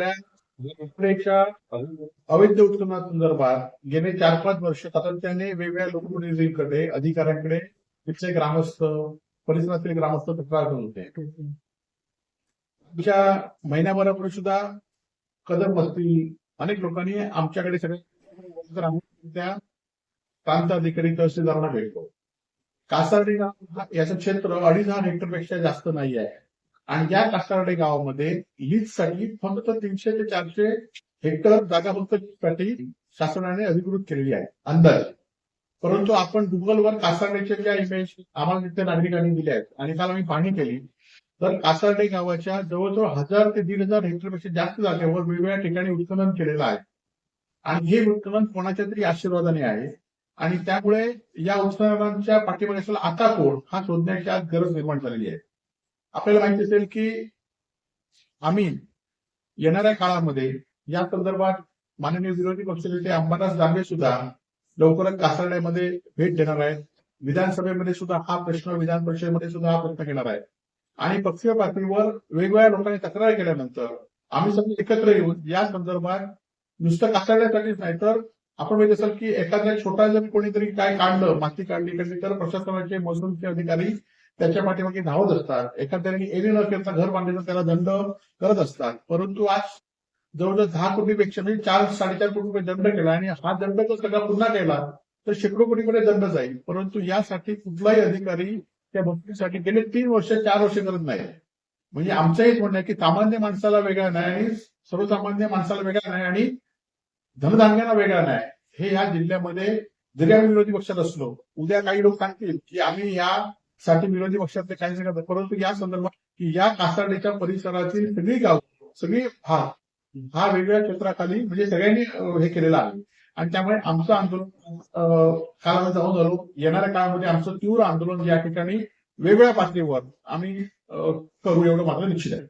आपल्या रुपरेच्या अवैध उत्खननासंदर्भात गेले चार पाच वर्ष सातत्याने वेगवेगळ्या लोकप्रतिनिधींकडे अधिकाऱ्यांकडे तिथले ग्रामस्थ परिसरातील ग्रामस्थ तक्रार करत होते. आमच्या महिन्याभरापूर्वी सुद्धा कदम असतील अनेक लोकांनी आमच्याकडे सगळे आम्ही त्या प्रांत अधिकारी तहसीलदारांना भेटतो कासारडी हा- याचं क्षेत्र अडीच हजार हेक्टरपेक्षा जास्त नाही आहे. आणि या कासार्डे गावामध्ये लीजसाठी फक्त तीनशे ते चारशे हेक्टर जागा फक्त शासनाने अधिकृत केलेली आहे अंदाज परंतु आपण गुगलवर कासार्डेच्या ज्या इमेज आम्हाला तिथे नागरिकांनी दिल्या आहेत आणि काल आम्ही पाहणी केली तर कासार्डे गावाच्या जवळजवळ हजार ते दीड हजार हेक्टरपेक्षा जास्त जागेवर वेगवेगळ्या ठिकाणी उत्खनन केलेलं आहे. आणि हे उत्खनन कोणाच्या तरी आशीर्वादाने आहे. आणि त्यामुळे या उत्खननांच्या पाठीमागे असलेला आता कोण हा शोधण्याची आज गरज निर्माण झालेली आहे. आपल्याला माहिती असेल की आम्ही येणाऱ्या काळामध्ये या संदर्भात माननीय विरोधी पक्षनेते अंबादास दानवे सुद्धा लवकरच कासारड्यामध्ये भेट देणार आहेत. विधानसभेमध्ये सुद्धा हा प्रश्न विधान परिषदेमध्ये सुद्धा हा प्रश्न घेणार आहे आणि पक्षीय पातळीवर वेगवेगळ्या लोकांनी तक्रार केल्यानंतर आम्ही सगळे एकत्र येऊन या संदर्भात नुसतं कासारड्यासाठीच नाही तर आपण माहिती असेल की एखाद्या छोटा जर कोणीतरी काय काढलं माती काढली तर प्रशासनाचे महसूलचे अधिकारी त्याच्या पाठीमागे धावत असतात. एखाद्याने एरी न करता घर बांधले त्याला दंड करत असतात. परंतु आज जवळजवळ दहा कोटीपेक्षा म्हणजे चार साडेचार कोटी रुपये दंड केला आणि हा दंड जर सगळा पुन्हा केला तर शेकडो कोटीकडे दंड जाईल. परंतु यासाठी कुठलाही अधिकारी त्या भक्तीसाठी गेले तीन वर्ष चार वर्ष करत नाही. म्हणजे आमचंही म्हणणं आहे की सामान्य माणसाला वेगळा नाही आणि सर्वसामान्य माणसाला वेगळा नाही आणि धनधान्याला वेगळा नाही हे या जिल्ह्यामध्ये जरी आम्ही विरोधी पक्षात असलो. उद्या काही लोक सांगतील की आम्ही या साठी विरोधी पक्षातले काही करतात परंतु या संदर्भात की या कासार्डेच्या परिसरातील सगळी गाव सगळी हा हा वेगवेगळ्या क्षेत्राखाली म्हणजे सगळ्यांनी हे केलेलं आहे. आणि त्यामुळे आमचं आंदोलन काळामध्ये जाऊन झालो. येणाऱ्या काळामध्ये आमचं तीव्र आंदोलन या ठिकाणी वेगवेगळ्या पातळीवर आम्ही करू एवढं मात्र निश्चित आहे.